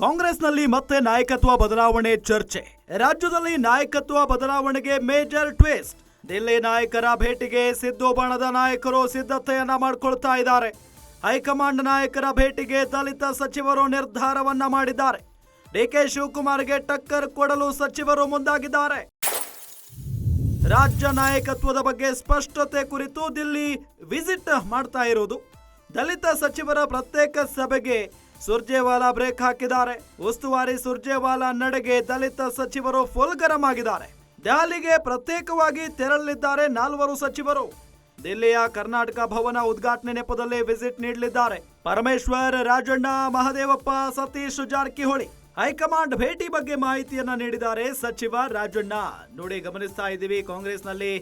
ಕಾಂಗ್ರೆಸ್ನಲ್ಲಿ ಮತ್ತೆ ನಾಯಕತ್ವ ಬದಲಾವಣೆ ಚರ್ಚೆ. ರಾಜ್ಯದಲ್ಲಿ ನಾಯಕತ್ವ ಬದಲಾವಣೆಗೆ ಮೇಜರ್ ಟ್ವಿಸ್ಟ್. ದಿಲ್ಲಿ ನಾಯಕರ ಭೇಟಿಗೆ ಸಿದ್ದು ಬಣದ ನಾಯಕರು ಸಿದ್ಧತೆಯನ್ನ ಮಾಡಿಕೊಳ್ತಾ ಇದ್ದಾರೆ. ಹೈಕಮಾಂಡ್ ನಾಯಕರ ಭೇಟಿಗೆ ದಲಿತ ಸಚಿವರು ನಿರ್ಧಾರವನ್ನ ಮಾಡಿದ್ದಾರೆ. ಡಿಕೆ ಶಿವಕುಮಾರ್ಗೆ ಟಕ್ಕರ್ ಕೊಡಲು ಸಚಿವರು ಮುಂದಾಗಿದ್ದಾರೆ. ರಾಜ್ಯ ನಾಯಕತ್ವದ ಬಗ್ಗೆ ಸ್ಪಷ್ಟತೆ ಕುರಿತು ದಿಲ್ಲಿ ವಿಸಿಟ್ ಮಾಡ್ತಾ ಇರುವುದು. ದಲಿತ ಸಚಿವರ ಪ್ರತ್ಯೇಕ ಸಭೆಗೆ ಸುರ್ಜೇವಾಲಾ ಬ್ರೇಕ್ ಹಾಕಿದ್ದಾರೆ. ಉಸ್ತುವಾರಿ ಸುರ್ಜೇವಾಲಾ ನಡೆಗೆ ದಲಿತ ಸಚಿವರು ಫುಲ್ ಗರಂ ಆಗಿದ್ದಾರೆ. ದೆಹಲಿಗೆ ಪ್ರತ್ಯೇಕವಾಗಿ ತೆರಳಲಿದ್ದಾರೆ ನಾಲ್ವರು ಸಚಿವರು. ದಿಲ್ಲಿಯ ಕರ್ನಾಟಕ ಭವನ ಉದ್ಘಾಟನೆ ನೆಪದಲ್ಲಿ ವಿಸಿಟ್ ನೀಡಲಿದ್ದಾರೆ. ಪರಮೇಶ್ವರ್, ರಾಜಣ್ಣ, ಮಹದೇವಪ್ಪ, ಸತೀಶ್ ಜಾರಕಿಹೊಳಿ ಹೈಕಮಾಂಡ್ ಭೇಟಿ ಬಗ್ಗೆ ಮಾಹಿತಿಯನ್ನ ನೀಡಿದ್ದಾರೆ ಸಚಿವ ರಾಜಣ್ಣ. ನೋಡಿ ಗಮನಿಸ್ತಾ ಇದ್ದೀವಿ ಕಾಂಗ್ರೆಸ್ನಲ್ಲಿ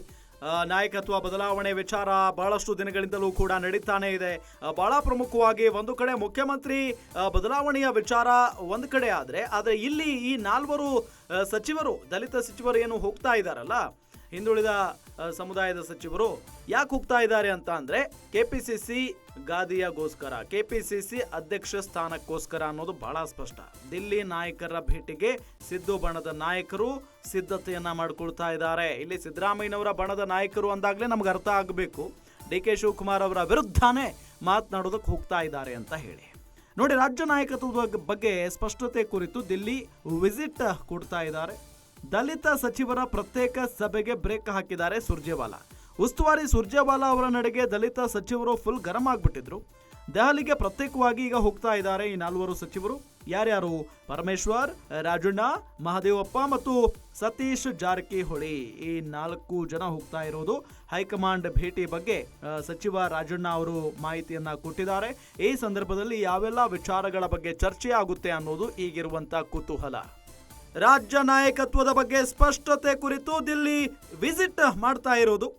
ನಾಯಕತ್ವ ಬದಲಾವಣೆ ವಿಚಾರ ಬಹಳಷ್ಟು ದಿನಗಳಿಂದಲೂ ಕೂಡ ನಡೀತಾನೆ ಇದೆ. ಬಹಳ ಪ್ರಮುಖವಾಗಿ ಒಂದು ಕಡೆ ಮುಖ್ಯಮಂತ್ರಿ ಬದಲಾವಣೆಯ ವಿಚಾರ ಒಂದು ಕಡೆ ಆದರೆ ಆದರೆ ಇಲ್ಲಿ ಈ ನಾಲ್ವರು ಸಚಿವರು, ದಲಿತ ಸಚಿವರು ಏನು ಹೋಗ್ತಾ ಇದ್ದಾರಲ್ಲ ಹಿಂದುಳಿದ ಸಮುದಾಯದ ಸಚಿವರು ಯಾಕೆ ಹೋಗ್ತಾ ಇದ್ದಾರೆ ಅಂತ ಅಂದ್ರೆ ಕೆಪಿಸಿಸಿ ಗಾದಿಯಗೋಸ್ಕರ, ಕೆಪಿಸಿಸಿ ಅಧ್ಯಕ್ಷ ಸ್ಥಾನಕ್ಕೋಸ್ಕರ ಅನ್ನೋದು ಬಹಳ ಸ್ಪಷ್ಟ. ದಿಲ್ಲಿ ನಾಯಕರ ಭೇಟಿಗೆ ಸಿದ್ದು ಬಣದ ನಾಯಕರು ಸಿದ್ಧತೆಯನ್ನು ಮಾಡಿಕೊಳ್ತಾ ಇದ್ದಾರೆ. ಇಲ್ಲಿ ಸಿದ್ದರಾಮಯ್ಯನವರ ಬಣದ ನಾಯಕರು ಅಂದಾಗಲೇ ನಮ್ಗೆ ಅರ್ಥ ಆಗಬೇಕು. ಡಿ ಕೆ ಶಿವಕುಮಾರ್ ಅವರ ವಿರುದ್ಧನೇ ಮಾತನಾಡೋದಕ್ಕೆ ಹೋಗ್ತಾ ಇದ್ದಾರೆ ಅಂತ ಹೇಳಿ. ನೋಡಿ, ರಾಜ್ಯ ನಾಯಕತ್ವದ ಬಗ್ಗೆ ಸ್ಪಷ್ಟತೆ ಕುರಿತು ದಿಲ್ಲಿ ವಿಸಿಟ್ ಕೊಡ್ತಾ ಇದ್ದಾರೆ. ದಲಿತ ಸಚಿವರ ಪ್ರತ್ಯೇಕ ಸಭೆಗೆ ಬ್ರೇಕ್ ಹಾಕಿದ್ದಾರೆ ಸುರ್ಜೇವಾಲಾ. ಉಸ್ತುವಾರಿ ಸುರ್ಜೇವಾಲಾ ಅವರ ನಡೆಗೆ ದಲಿತ ಸಚಿವರು ಫುಲ್ ಗರಂ ಆಗ್ಬಿಟ್ಟಿದ್ರು. ದೆಹಲಿಗೆ ಪ್ರತ್ಯೇಕವಾಗಿ ಈಗ ಹೋಗ್ತಾ ಇದ್ದಾರೆ ಈ ನಾಲ್ವರು ಸಚಿವರು. ಯಾರ್ಯಾರು? ಪರಮೇಶ್ವರ್, ರಾಜಣ್ಣ, ಮಹದೇವಪ್ಪ ಮತ್ತು ಸತೀಶ್ ಜಾರಕಿಹೊಳಿ. ಈ ನಾಲ್ಕು ಜನ ಹೋಗ್ತಾ ಇರೋದು ಹೈಕಮಾಂಡ್ ಭೇಟಿ ಬಗ್ಗೆ ಸಚಿವ ರಾಜಣ್ಣ ಅವರು ಮಾಹಿತಿಯನ್ನ ಕೊಟ್ಟಿದ್ದಾರೆ. ಈ ಸಂದರ್ಭದಲ್ಲಿ ಯಾವೆಲ್ಲ ವಿಚಾರಗಳ ಬಗ್ಗೆ ಚರ್ಚೆ ಆಗುತ್ತೆ ಅನ್ನೋದು ಈಗಿರುವಂತ ಕುತೂಹಲ. ರಾಜ್ಯ ನಾಯಕತ್ವದ ಬಗ್ಗೆ ಸ್ಪಷ್ಟತೆ ಕುರಿತು ದಿಲ್ಲಿ ವಿಸಿಟ್ ಮಾಡ್ತಾ ಇರೋದು.